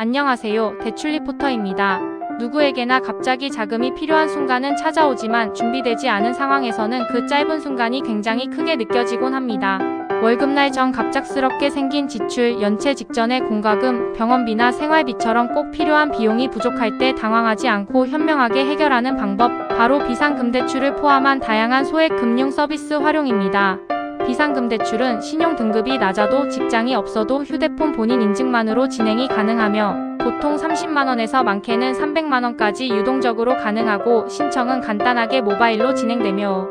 안녕하세요. 대출 리포터입니다. 누구에게나 갑자기 자금이 필요한 순간은 찾아오지만 준비되지 않은 상황에서는 그 짧은 순간이 굉장히 크게 느껴지곤 합니다. 월급날 전 갑작스럽게 생긴 지출, 연체 직전의 공과금, 병원비나 생활비처럼 꼭 필요한 비용이 부족할 때 당황하지 않고 현명하게 해결하는 방법, 바로 비상금대출을 포함한 다양한 소액 금융 서비스 활용입니다. 비상금 대출은 신용 등급이 낮아도 직장이 없어도 휴대폰 본인 인증만으로 진행이 가능하며 보통 30만원에서 많게는 300만원까지 유동적으로 가능하고 신청은 간단하게 모바일로 진행되며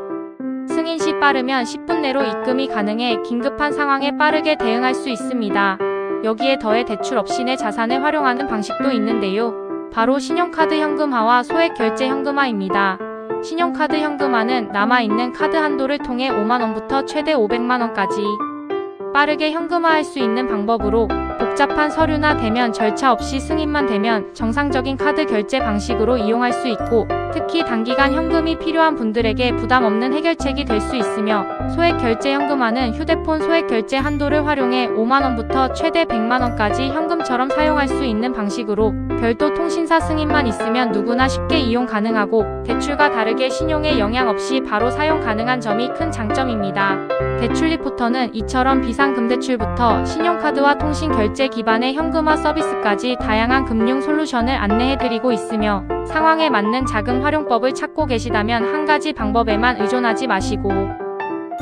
승인 시 빠르면 10분 내로 입금이 가능해 긴급한 상황에 빠르게 대응할 수 있습니다. 여기에 더해 대출 없이 내 자산을 활용하는 방식도 있는데요. 바로 신용카드 현금화와 소액 결제 현금화입니다. 신용카드 현금화는 남아있는 카드 한도를 통해 5만원부터 최대 500만원까지 빠르게 현금화할 수 있는 방법으로 복잡한 서류나 대면 절차 없이 승인만 되면 정상적인 카드 결제 방식으로 이용할 수 있고 특히 단기간 현금이 필요한 분들에게 부담 없는 해결책이 될 수 있으며 소액 결제 현금화는 휴대폰 소액 결제 한도를 활용해 5만원부터 최대 100만원까지 현금처럼 사용할 수 있는 방식으로 별도 통신사 승인만 있으면 누구나 쉽게 이용 가능하고 대출과 다르게 신용에 영향 없이 바로 사용 가능한 점이 큰 장점입니다. 대출 리포터는 이처럼 비상금대출부터 신용카드와 통신 결제 기반의 현금화 서비스까지 다양한 금융 솔루션을 안내해드리고 있으며 상황에 맞는 자금 활용법을 찾고 계시다면 한 가지 방법에만 의존하지 마시고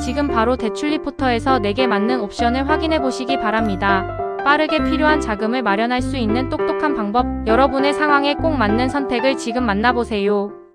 지금 바로 대출 리포터에서 내게 맞는 옵션을 확인해 보시기 바랍니다. 빠르게 필요한 자금을 마련할 수 있는 똑똑한 방법, 여러분의 상황에 꼭 맞는 선택을 지금 만나보세요.